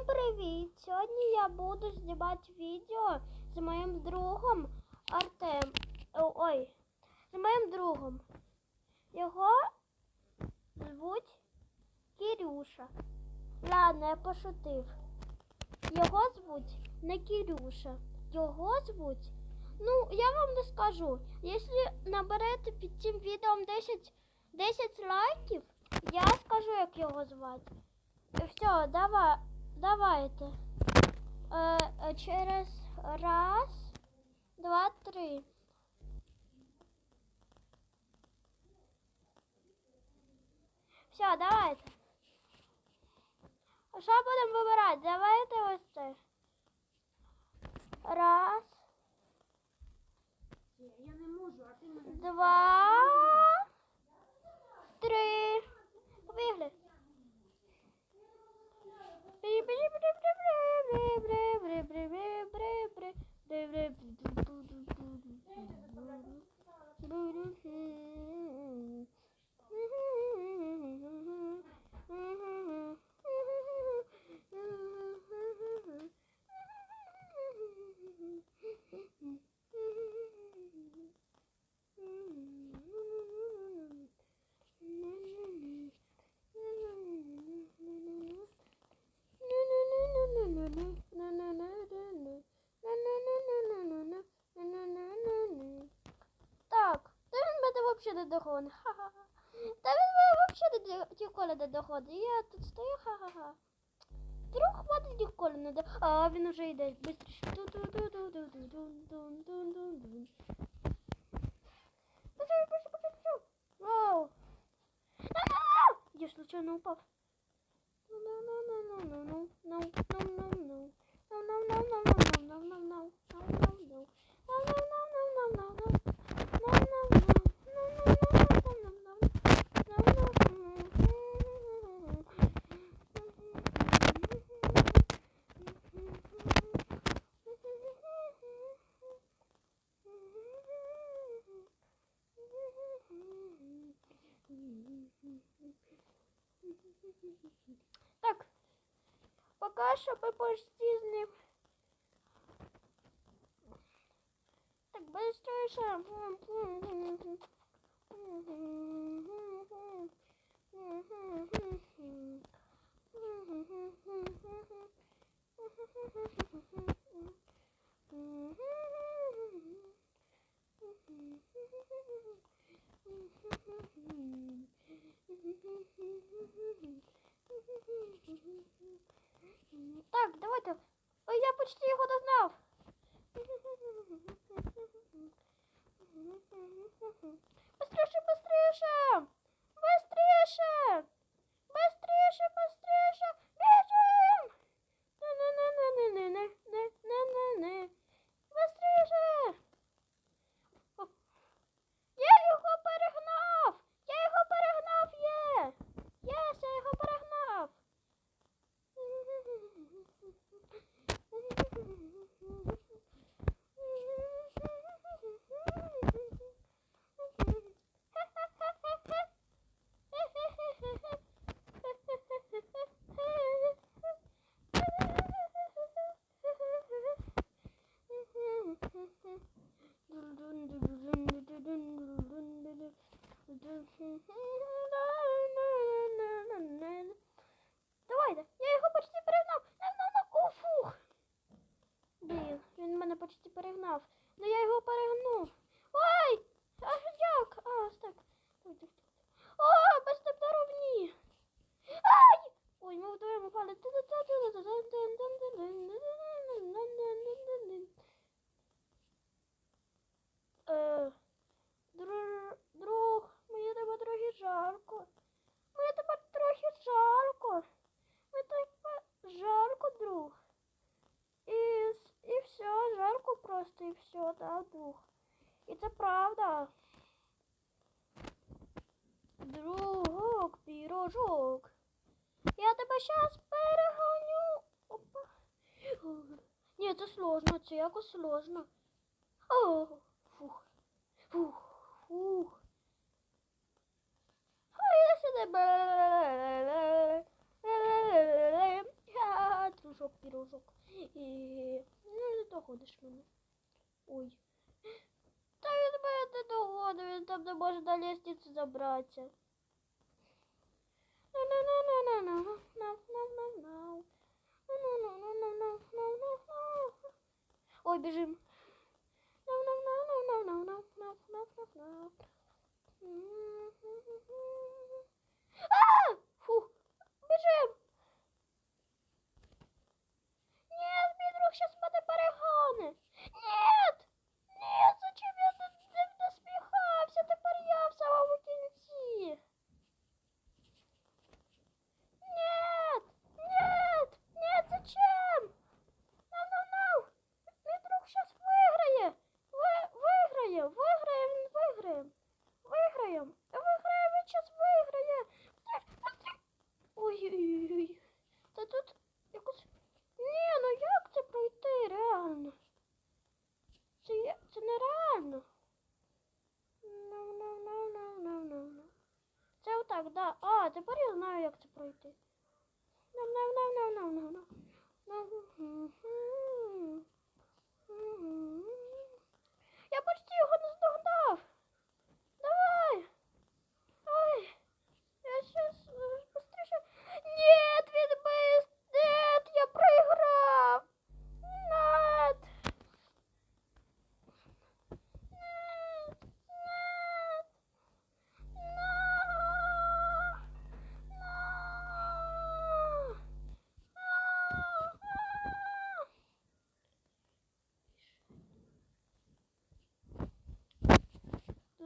Всім привіт! Сьогодні я буду знімати відео з моїм другом Артем. О, Ой, з моїм другом. Його звуть Кірюша. Ладно, я пошутив. Його звуть не Кірюша. Його звуть. Ну, я вам не скажу. Якщо наберете під цим відео 10, 10 лайків, я скажу, як його звати. Все, давай, давайте. Е, е, через раз, два, три. Все, давайте. Що будемо вибирати? Давайте ось це. Раз, Я не можу, а ти мене. два, взагалі не доходить. Ха-ха-ха. Та він мене взагалі не- ніколи не доходить. Я тут стою, ха-ха-ха. Вдруг хватить ніколи не до... А, він уже йде. Бистріше. Ду-ду-ду-ду-ду-ду-ду-ду-ду-ду. Быстрее, быстрее, быстрее, быстрее. Вау. А-а-а! Я случайно упав. Так, пока що ми почти з ним. Так, быстріше. Почти перегнав. Ну я його перегнув. Ой! Аж як? А, так. О, без ні. Ай! Ой, ми вдвоєм упали. Е, дру- Друг, мені тебе трохи жарко. Мені тебе трохи жарко. Мені тебе жарко, друг. І, с- і все, жарко просто, і все, да, друг. І це правда. Друг, пірожок. Я тебе щас перегоню. Опа. Ні, це сложно, це якось сложно. О, фух. Фух, фух. А я сюди. Дружок. І ну, не доходиш мене. Ой. Та він мене не догодив, він там не може на лестниці забратися. Ой, бежим. Нау-нау-нау-нау-нау-нау-нау-нау-нау.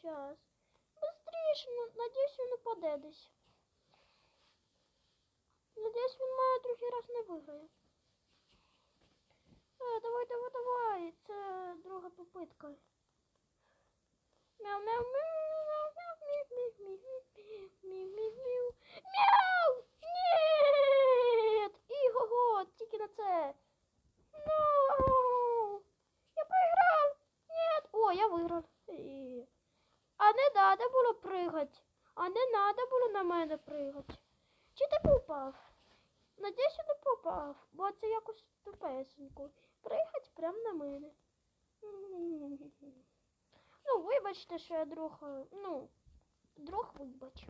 Быстріше, ну, надіюсь, він упаде десь. Надіюсь, він має другий раз не виграє. Е, давай, давай, давай. Це друга попитка. Мяу, мяу, мяу, мяу, мяу, мів, мів, мів, мів, мів, мів. Мяу! Ні! Іго-го, тільки на це. No! Я проиграл! Нет! О, я виграв. А не надо було пригати. А не надо було на мене пригати. Чи ти попав? Надіюсь, що не попав, бо це якось тупесенько. Прям на мене. Ну, выбачь, то что я друг, э, ну, друг вибач.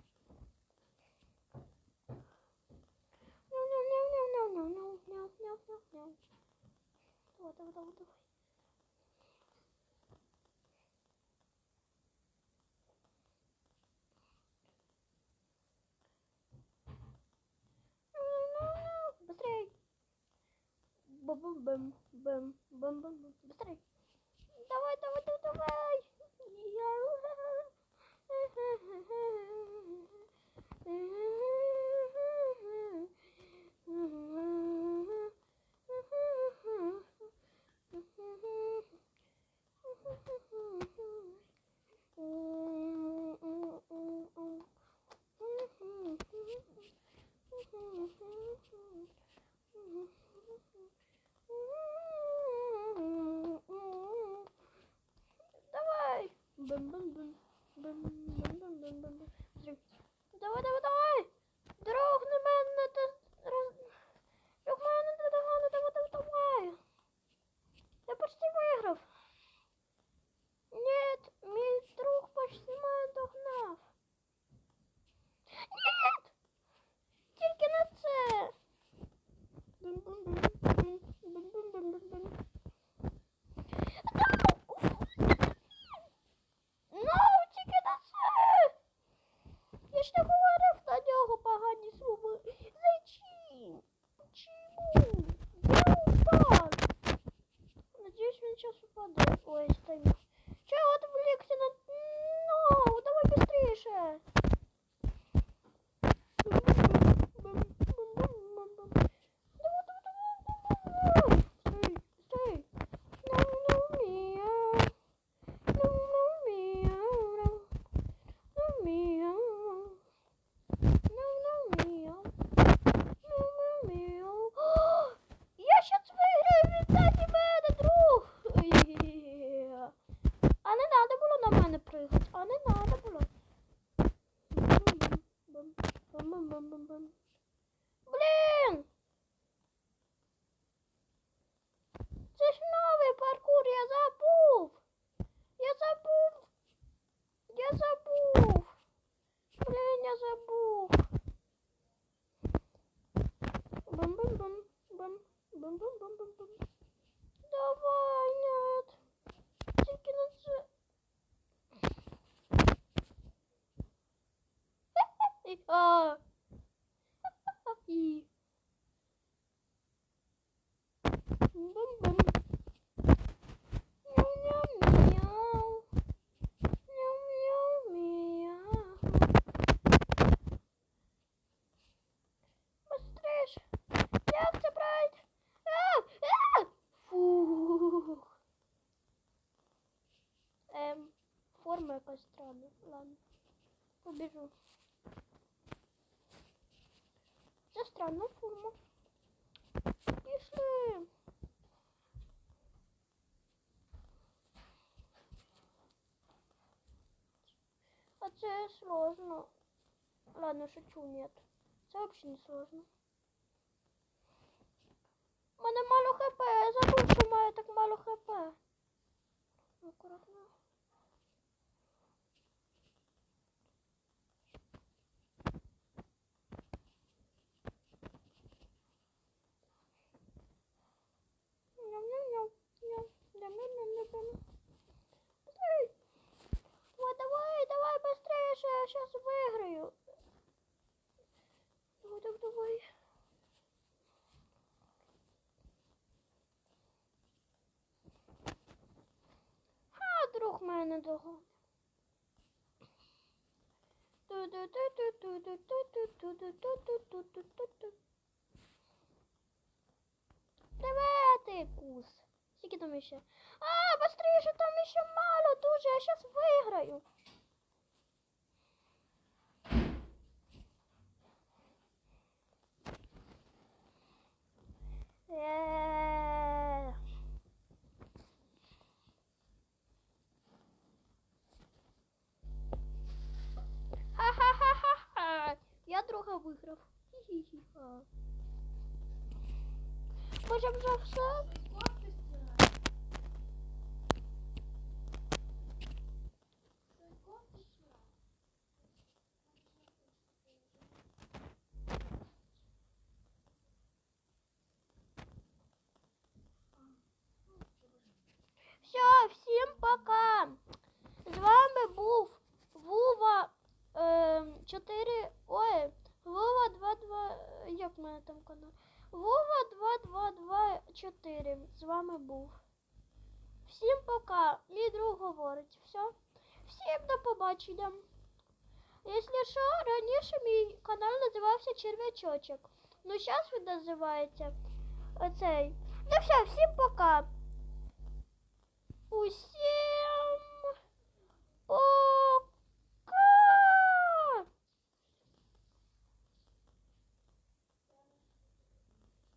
Давай, давай, давай, давай. Быстрее! бам бам бам бам бам бам Быстрей. Давай, давай, давай, давай. Bye. bam bam bam bam. Форма якась. Ладно. Побіжу. Це странна форма. Пішли. А сложно. Ладно, шучу, нет. Це вообще не сложно. У мене мало хп, я забув, що маю так мало хп. Аккуратно. Ням-ням-ням. Ням. Ням-ням-ням-ням. Быстрей. Давай, давай, давай, быстрее, я сейчас выиграю. Давай, давай, давай. А, друг мене догон. Давай кус. Скільки там іще? А, быстрее, там іще мало дуже, я сейчас виграю. Ха-ха-ха-ха-ха. Я друга виграв. Хі-хі-хі-ха. Може вже? Все, був. Всім пока. Мій друг говорить. Все. Всім до побачення. Якщо що, раніше мій канал називався Червячочок. Ну зараз він називається оцей. Ну все, всім пока. Усім.